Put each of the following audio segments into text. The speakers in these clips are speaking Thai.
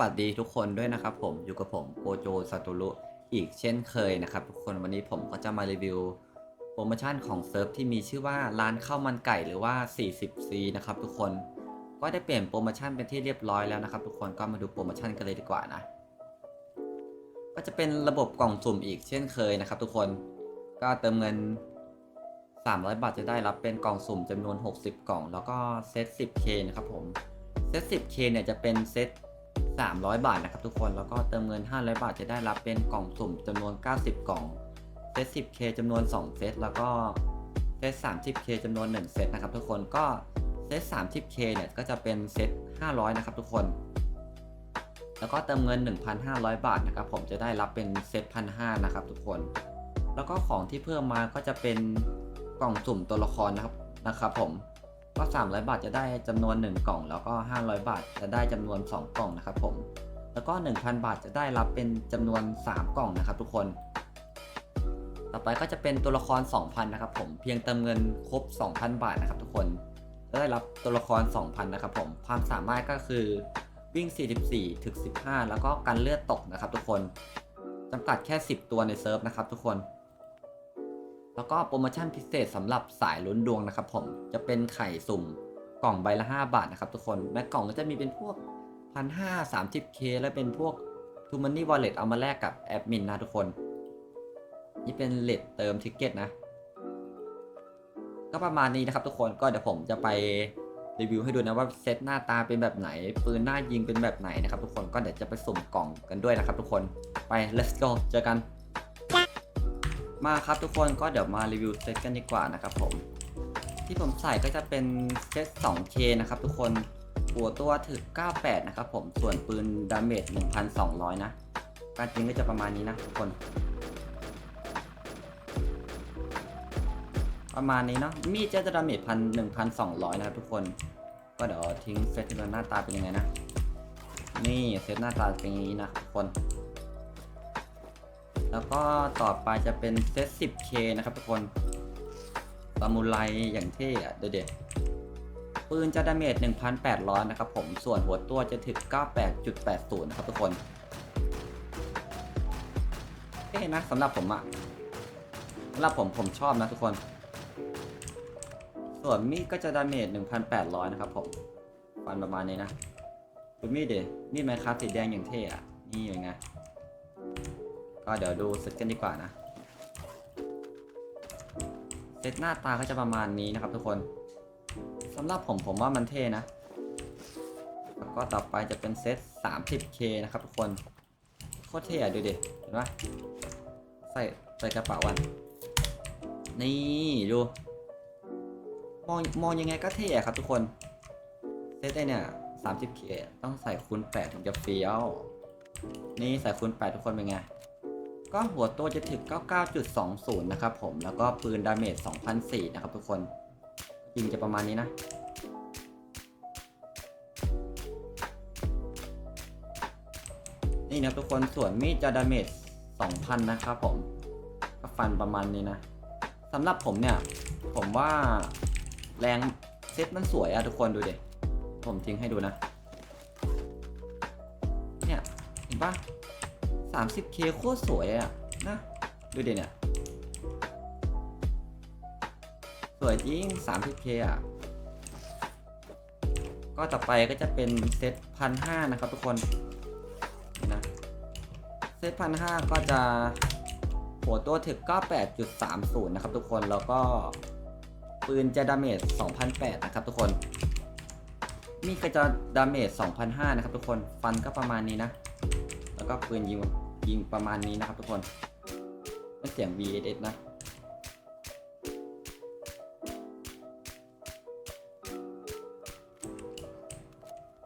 วัสดีทุกคนด้วยนะครับผมอยู่กับผมโกโจซาโตรุอีกเช่นเคยนะครับทุกคนวันนี้ผมก็จะมารีวิวโปรโมชั่นของเซิร์ฟที่มีชื่อว่าร้านข้าวมันไก่หรือว่า 40C นะครับทุกคนก็ได้เปลี่ยนโปรโมชั่นเป็นที่เรียบร้อยแล้วนะครับ ทุกคนก็มาดูโปรโมชั่นกันเลยดีกว่านะ ก็จะเป็นระบบกล่องสุ่มอีกเช่นเคยนะครับ ทุกคนก็เติมเงิน 300 บาทจะได้รับเป็นกล่องสุ่มจำนวน 60 กล่อง แล้วก็เซต 10K นะครับผมเซต 10K เนี่ยจะเป็นเซต 300 บาทนะครับทุกคนแล้วก็เติมเงิน 500 บาทจะได้รับเป็นกล่องสุ่มจำนวน 90 กล่องเซต 10K จำนวน 2 เซตแล้วก็เซต 30K จำนวน 1 เซตนะครับทุกคนก็เซต 30K เนี่ยก็จะเป็นเซต 500 นะครับทุกคน แล้วก็เติมเงิน 1,500 บาทนะครับผมจะได้รับเป็นเซต 1,500นะครับทุกคน แล้วก็ของที่เพิ่มมาก็จะเป็นกล่องสุ่มตัวละครนะครับนะครับผม ก็ 300 บาทจะได้จำนวน 1 กล่อง แล้วก็ 500 บาทจะได้จำนวน 2 กล่องนะครับผม แล้วก็ 1,000 บาทจะได้รับเป็นจำนวน 3 กล่องนะครับ ทุกคน ต่อไปก็จะเป็นตัวละคร 2,000 นะครับผม เพียงเติมเงินครบ 2,000 บาทนะครับ ทุกคนจะได้รับตัวละคร 2,000 นะครับผม ความสามารถก็คือวิ่ง 44 ถึง 15 แล้วก็กันเลือดตกนะครับ ทุกคนจำกัดแค่ 10 ตัวในเซิร์ฟนะครับ ทุกคน แล้วก็โปรโมชั่นพิเศษสำหรับสายลุ้นดวงนะครับผมจะเป็นไข่สุ่มกล่องใบละ 5 บาทนะครับทุกคนในกล่องก็จะมีเป็นพวกพันห้าสามสิบเคและเป็นพวกทูมันนี่วอลเล็ตเอามาแลกกับแอดมินนะทุกคน นี่เป็นเลทเติมทิกเก็ตนะ ก็ประมาณนี้นะครับทุกคนก็เดี๋ยวผมจะไปรีวิวให้ดูนะว่าเซตหน้าตาเป็นแบบไหน ปืนหน้ายิงเป็นแบบไหนนะครับทุกคนก็เดี๋ยวจะไปสุ่มกล่องกันด้วยนะครับทุกคนไป let's go เจอกัน มาครับทุกคนก็เดี๋ยวมารีวิวเซตกันดีกว่านะครับผม ที่ผมใส่ก็จะเป็นเซต 2K นะครับทุกคนหัวตัวถึก 98 นะครับผมส่วนปืนดาเมจ 1,200 นะการยิงก็จะประมาณนี้นะทุกคน ประมาณนี้เนาะมีดจะดาเมจพันหนึ่งพันสองร้อยนะครับทุกคน ก็เดี๋ยวทิ้งเซตที่มันหน้าตาเป็นยังไงนะ นี่เซตหน้าตาเป็นอย่างนี้นะทุกคน แล้วก็ต่อไปจะเป็นเซต 10K นะครับทุกคนซามูไรอย่างเท่อะเด็ดปืนจะดาเมจ 1,800 นะครับผม ส่วนหัวตัวจะถึง 98.80 นะครับทุกคนเท่นะสำหรับผมอะสำหรับผมผมชอบนะทุกคน ส่วนมีดก็จะดาเมจ 1,800 นะครับผมฟันประมาณนี้นะดูมีดเดมีดไมค์ครับสีแดงอย่างเท่อะนี่ยังไง ก็เดี๋ยวดูเซตกันดีกว่านะ เซตหน้าตาก็จะประมาณนี้นะครับทุกคนสำหรับผมผมว่ามันเท่นะ แล้วก็ต่อไปจะเป็นเซต 30K นะครับทุกคน โคตรเท่อะดูดิ เห็นปะใส่ใส่กระเป๋าวัน นี่ดู มองมองยังไงก็เท่อะครับทุกคน เซตได้เนี่ย 30K ต้องใส่คูณ8ถึงจะเฟี้ยว นี่ใส่คูณ8ทุกคนเป็นไง ก็หัวตัวจะถึง99.20 นะครับผม แล้วก็ปืนดาเมจ2,004นะครับทุกคน ยิงจะประมาณนี้นะ นี่นะทุกคน ส่วนมีดจะดาเมจ2,000 นะครับผม ก็ฟันประมาณนี้นะ สำหรับผมเนี่ย ผมว่าแรงเซตมันสวยอะทุกคนดูดิผมทิ้งให้ดูนะ เนี่ย เห็นปะ 30k โคตรสวยอะนะ ดูดิเนี่ย สวยจริง 30k อะ ก็ต่อไปก็จะเป็นเซตพันห้านะครับทุกคนนะเซตพันห้าก็จะหัวตัวถึกก็8.30 นะครับทุกคนแล้วก็ปืนจะดาเมจ2,008นะครับทุกคน มีดก็จะดาเมจ2,005นะครับทุกคน ฟันก็ประมาณนี้นะ แล้วก็ปืนยิง ยิงประมาณนี้นะครับทุกคนไม่เสียง VSS นะ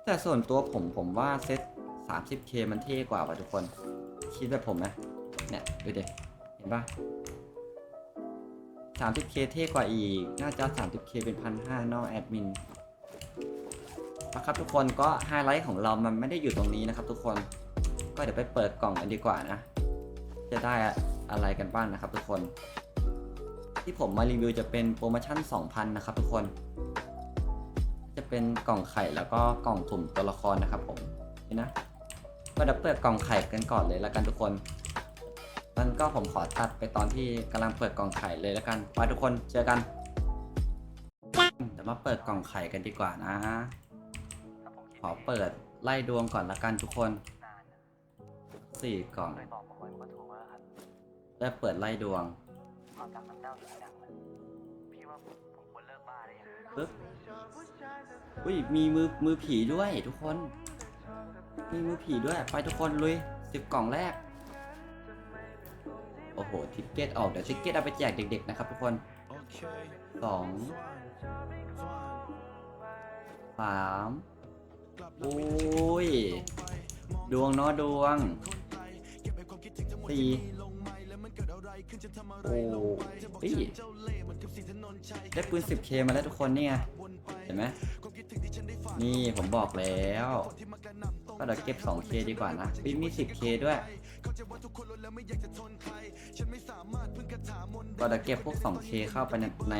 แต่ส่วนตัวผมผมว่าเซต 30k มันเท่กว่าว่ะทุกคน คิดแบบผมนะเนี่ยดูดิเห็นปะ 30k เท่กว่าอีก น่าจะ 30k เป็นพันห้านอกแอดมินนะครับทุกคนก็ไฮไลท์ของเรามันไม่ได้อยู่ตรงนี้นะครับทุกคน ก็เดี๋ยวไปเปิดกล่องกันดีกว่านะ จะได้อะไรกันบ้างนะครับทุกคน ที่ผมมารีวิวจะเป็นโปรโมชั่น 2,000 นะครับทุกคน จะเป็นกล่องไข่แล้วก็กล่องถุ่มตัวละครนะครับผมนี่นะ ก็เดี๋ยวเปิดกล่องไข่กันก่อนเลยแล้วกันทุกคนมันก็ผมขอตัดไปตอนที่กำลังเปิดกล่องไข่เลยแล้วกันไปทุกคนเจอกันเดี๋ยวมาเปิดกล่องไข่กันดีกว่านะ ขอเปิดไล่ดวงก่อนละกันทุกคน สี่กล่อง เคยบอกผมไว้ว่าถูกแล้วครับได้เปิดไล่ดวง ความรักมันเน่าเสียดังเลยพี่ว่าผมผมควรเลิกบ้าได้ยังปึ๊บ อุ้ย มีมือมือผีด้วยทุกคน มีมือผีด้วย ไปทุกคนลุยสิบกล่องแรก โอ้โห ทิกเก็ตออก เดี๋ยวทิกเก็ตเอาไปแจกเด็กๆนะครับทุกคนสองสามโอ้ย ดวงเนาะดวง สี่โอ้ยได้ปืน 10k มาแล้วทุกคนนี่ไงเห็นไหมนี่ผมบอกแล้ว ก็เดี๋ยวเก็บ 2k ดีกว่านะปิ๊มี 10k ด้วย ก็เดี๋ยวเก็บพวก 2k เข้าไปในใน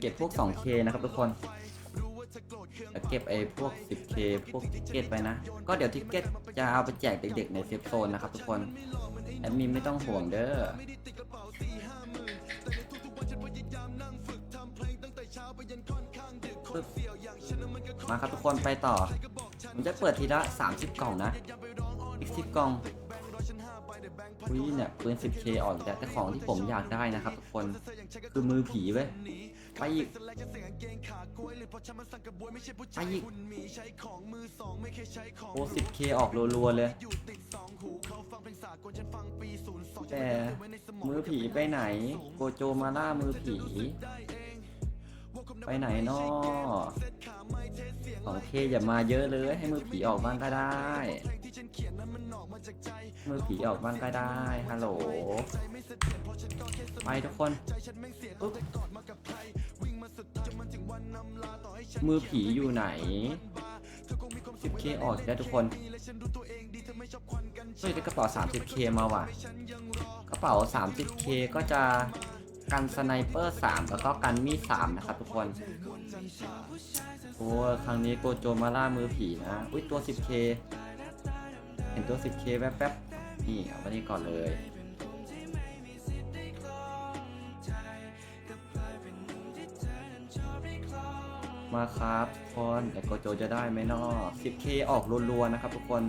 เก็บพวก 2k นะครับทุกคนเก็บไอ้พวก 10k พวกทิกเก็ตไปนะ ก็เดี๋ยวทิกเก็ตจะเอาไปแจกเด็กๆในเซฟโซนนะครับทุกคน แอดมินไม่ต้องห่วงเด้อมาครับทุกคนไปต่อ ผมจะเปิดทีละ 30 กล่องนะ อีก 10 กล่องอุ้ยเนี่ยปืน 10k ออกอีกแล้วแต่ของที่ผมอยากได้นะครับทุกคน คือมือผีเว้ย ไปอีกไปอีกโอ้ 10k ออกรัวๆเลยแต่มือผีไปไหน โกโจมาล่ามือผี ไปไหนนอของเคอย่ามาเยอะเลย ให้มือผีออกบ้างก็ได้ มือผีออกบ้างก็ได้ ฮัลโหล ไปทุกคนปึ๊บ มือผีอยู่ไหน 10k ออกได้ทุกคนเฮ้ยได้กระเป๋า 30k มาว่ะ กระเป๋า 30k ก็จะกันสไนเปอร์ 3 แล้วก็กันมีด 3 นะครับทุกคน โอ้ครั้งนี้โกโจมาล่ามือผีนะ อุ้ยตัว 10k เห็นตัว 10k แป๊บๆ นี่เอาไปนี่ก่อนเลย มาครับทุกคนแต่โกโจจะได้ไหมนอ 10k ออกรัวๆนะครับทุกคน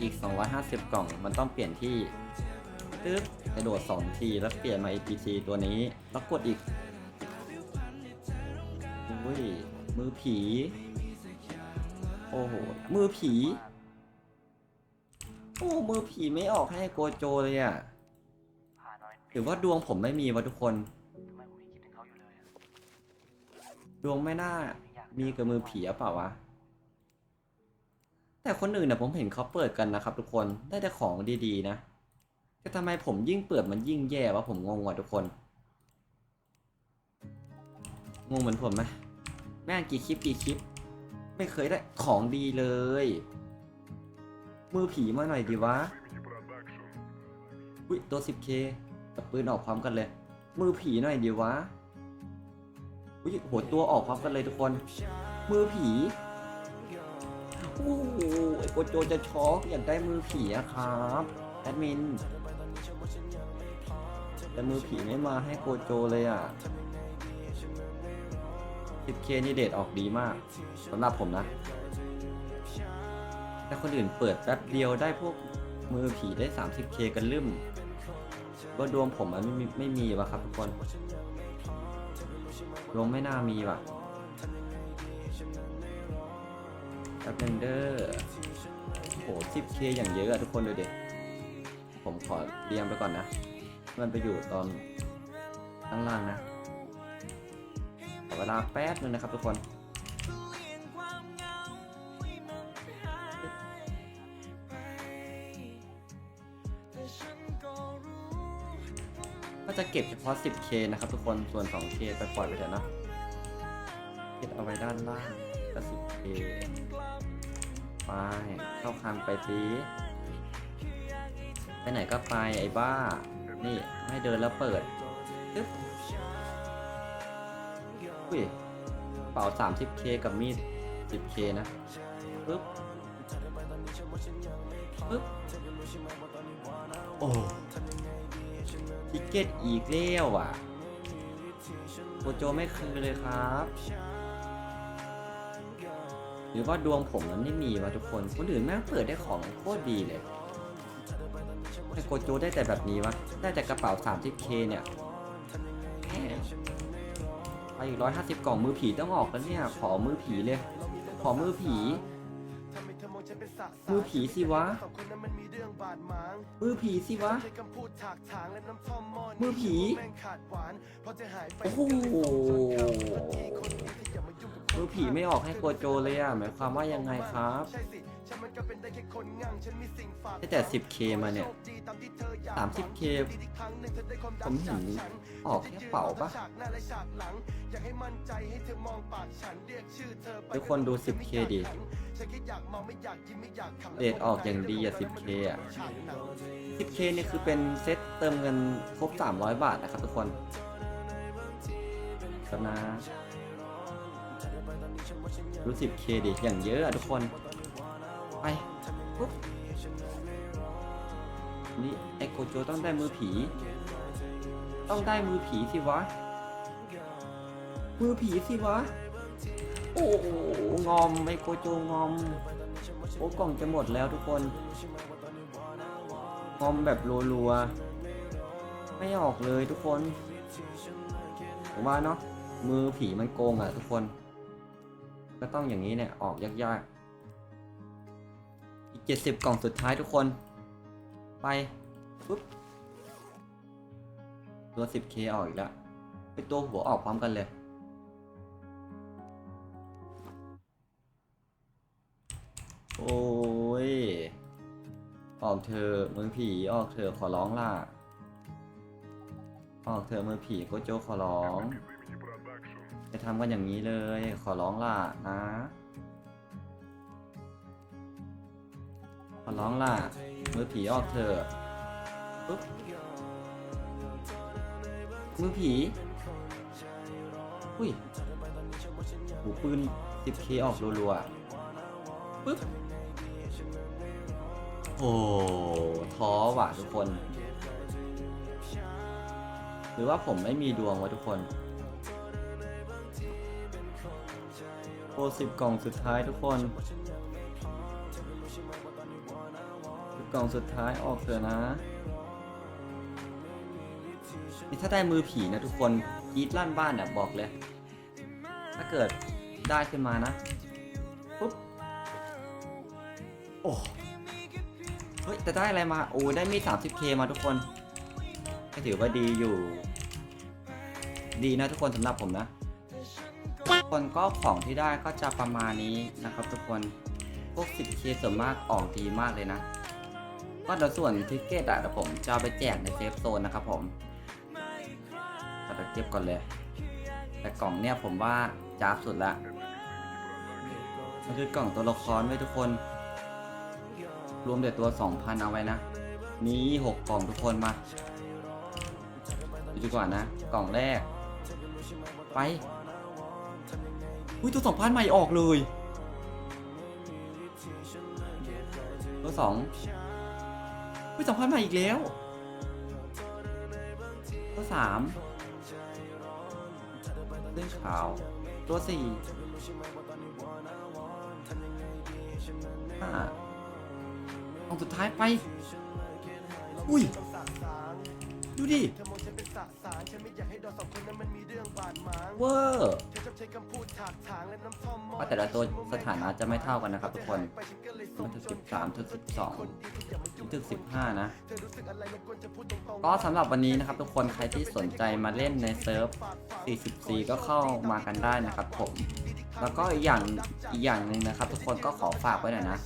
อีก 250 กล่องมันต้องเปลี่ยนที่ตึ๊บกระโดด 2 ทีแล้วเปลี่ยนมา APC ตัวนี้ แล้วกดอีกอุ้ยมือผี โอ้โห มือผี โอ้ มือผีไม่ออกให้โกโจเลยอะผ่าน้อยหรือว่าดวงผมไม่มีวะทุกคน ดวงไม่น่ามีกับมือผีหรือเปล่าวะ แต่คนอื่นเนี่ยผมเห็นเขาเปิดกันนะครับ ทุกคนได้แต่ของดีๆนะแต่ทำไมผมยิ่งเปิดมันยิ่งแย่วะผมงงว่ะทุกคน งงเหมือนผมไหมแม่งกี่คลิปกี่คลิป ไม่เคยได้ของดีเลย มือผีมาหน่อยดีวะอุ้ยตัว 10k กับปืนออกพร้อมกันเลย มือผีหน่อยดีวะ อุ้ยโหตัวออกพร้อมกันเลยทุกคน มือผีโอ้โหไอโกโจจะช็อกอยากได้มือผีอะครับแอดมินแต่มือผีไม่มาให้โกโจเลยอะ 10k นี่เดทออกดีมากสำหรับผมนะ แต่คนอื่นเปิดแป๊บเดียวได้พวกมือผีได้ 30k กันลืมว่าดวงผมมันไม่มีไม่มีวะครับทุกคน ลงไม่น่ามีว่ะแป๊บนเดอร์โห 10k อย่างเยอะอะทุกคนเลยเด็กผมขอเรียงไปก่อนนะ มันไปอยู่ตอนข้างล่างนะขอเวลาแป๊บนึงนะครับทุกคน จะเก็บเฉพาะ 10k นะครับทุกคน ส่วน 2k ไปปล่อยไปเถอะนะ เก็บเอาไว้ด้านล่างก็ 10k ไปเข้าคลังไปสิไปไหนก็ไปไอ้บ้า นี่ให้เดินแล้วเปิดตึ๊บอุ้ยเป๋า 30k กับมีด 10k นะปึ๊บปึ๊บโอ้ ทิกเก็ตอีกแล้วอะโกโจไม่คืนเลยครับ หรือว่าดวงผมมันไม่มีวะทุกคนคนอื่นแม่งเปิดได้ของโคตรดีเลยแต่โกโจได้แต่แบบนี้วะ ได้แต่กระเป๋า 30k เนี่ยไปอีก 150 กล่องมือผีต้องออกแล้วเนี่ย ขอมือผีเลย ขอมือผี มือผีสิวะ มือผีสิวะ มือผี โอ้โห มือผีไม่ออกให้โกโจเลยอะ หมายความว่ายังไงครับ ได้แต่ 10k มาเนี่ย 30k ผมเห็นออกแค่เป๋าปะทุกคนดู 10k ดิเดทออกอย่างดีอะ 10k อะ 10k เนี่ยคือเป็นเซ็ตเติมเงินครบ 300 บาทนะครับทุกคนครับนะรู้ 10k ดิอย่างเยอะอะทุกคน ไปปุ๊บนี่ไอโกโจต้องได้มือผี ต้องได้มือผีสิวะ มือผีสิวะ โอ้งอมไอโกโจงอม โอ้กล่องจะหมดแล้วทุกคน งอมแบบรัวๆ ไม่ออกเลยทุกคนผมว่าเนาะมือผีมันโกงอะทุกคน ก็ต้องอย่างนี้เนี่ยออกยากๆอีก 70 กล่องสุดท้ายทุกคน ไปปุ๊บตัว 10k ออกอีกแล้วไปตัวหัวออกพร้อมกันเลย โอ้ย ออกเธอมือผีออกเธอขอร้องล่ะ ออกเธอมือผีโกโจขอร้อง จะทำกันอย่างนี้เลย ขอร้องล่ะนะ ขอร้องล่ะ มือผีออกเถอะปุ๊บมือผี อุ้ยหูปืน 10k ออกรัวๆปุ๊บ โอ้ท้อว่ะทุกคน หรือว่าผมไม่มีดวงวะทุกคนโปรสิบกล่องสุดท้ายทุกคน ล่องสุดท้ายออกเถอะนะ นี่ถ้าได้มือผีนะทุกคนกรีดลั่นบ้านเนี่ยบอกเลย ถ้าเกิดได้ขึ้นมานะ ปุ๊บ โอ้ เฮ้ย แต่ได้อะไรมา โอ้ ได้มีด 30k มาทุกคน ก็ถือว่าดีอยู่ ดีนะทุกคนสำหรับผมนะคนก็ของที่ได้ก็จะประมาณนี้นะครับทุกคน พวก 10k ส่วนมากออกดีมากเลยนะ ก็เนส่วนทิกเก็ตอะเดี๋ยวผมจะเอาไปแจกในเซฟโซนนะครับผมเดี๋ยวเก็บก่อนเลย แต่กล่องเนี่ยผมว่าจ้าบสุดละมันคือกล่องตัวละครไว้ทุกคน รวมเดี๋ยวตัว 2,000 เอาไว้นะ นี่6กล่องทุกคนมาดูดีกว่านะ กล่องแรก ไปอุ้ยตัว 2,000 ใหม่ออกเลย ตัว 2 ไม่สองพันมาอีกแล้วตัวสามเรื่องขาว ตัวสี่ห้าห้องสุดท้ายไป อุ้ย ดูดิ เวอร์ว่าแต่ละตัวสถานะจะไม่เท่ากันนะครับทุกคนมันถึงสิบสามถึงสิบสองถึงสิบห้านะก็สำหรับวันนี้นะครับทุกคนใครที่สนใจมาเล่นในเซิร์ฟ 40C ก็เข้ามากันได้นะครับผม แล้วก็อีกอย่างอีกอย่างหนึ่งนะครับ ทุกคนก็ขอฝากไว้หน่อยนะ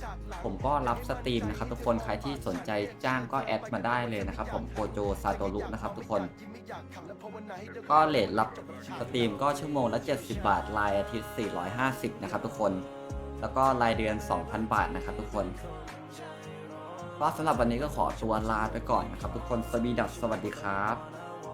ผมก็รับสตรีมนะครับ ทุกคนใครที่สนใจจ้างก็แอดมาได้เลยนะครับ ผมโกโจซาโตรุนะครับทุกคน ก็เลทรับสตรีมก็ชั่วโมงละ 70 บาทรายอาทิตย์ 450 นะครับ ทุกคน แล้วก็รายเดือน 2,000 บาทนะครับ ทุกคนก็สำหรับวันนี้ก็ขอตัวลาไปก่อนนะครับ ทุกคนสวีดัสสวัสดีครับ